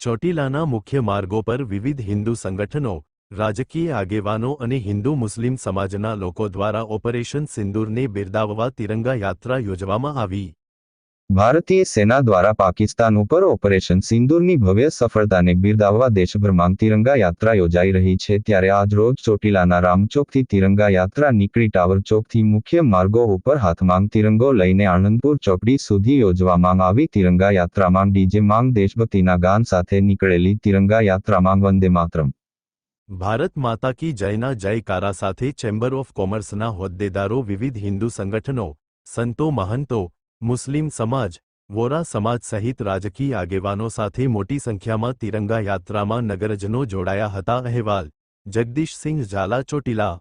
ચોટીલાના મુખ્ય માર્ગો પર વિવિધ હિન્દુ સંગઠનો, રાજકીય આગેવાનો અને હિન્દુ મુસ્લિમ સમાજના લોકો દ્વારા ઓપરેશન સિંદૂરને બિરદાવવા તિરંગા યાત્રા યોજવામાં આવી. ભારતીય સેના દ્વારા પાકિસ્તાન ઉપર ઓપરેશન સિંદૂરની ભવ્ય સફળતાને બિરદાવવા દેશભરમાં તિરંગા યાત્રા યોજાઈ રહી છે ત્યારે આજ રોજ ચોટીલાના રામચોકથી તિરંગા યાત્રા નીકળી ટાવર ચોકથી મુખ્ય માર્ગો ઉપર હાથમાં તિરંગો લઈને આણંદપુર ચોકડી સુધી યોજવામાં આવી તિરંગા યાત્રામાં ડીજે માંગ દેશભક્તિના ગાન સાથે નીકળેલી તિરંગા યાત્રામાં વંદે માતરમ. ભારત માતા કી જયના જયકારા સાથે ચેમ્બર ઓફ કોમર્સના હોદ્દેદારો વિવિધ હિન્દુ સંગઠનો, સંતો મહંતો મુસ્લિમ સમાજ, વોરા સમાજ સહિત રાજકીય આગેવાનો સાથે મોટી સંખ્યામાં તિરંગા યાત્રામાં નગરજનો જોડાયા હતા અહેવાલ. જગદીશસિંહ ઝાલા ચોટીલા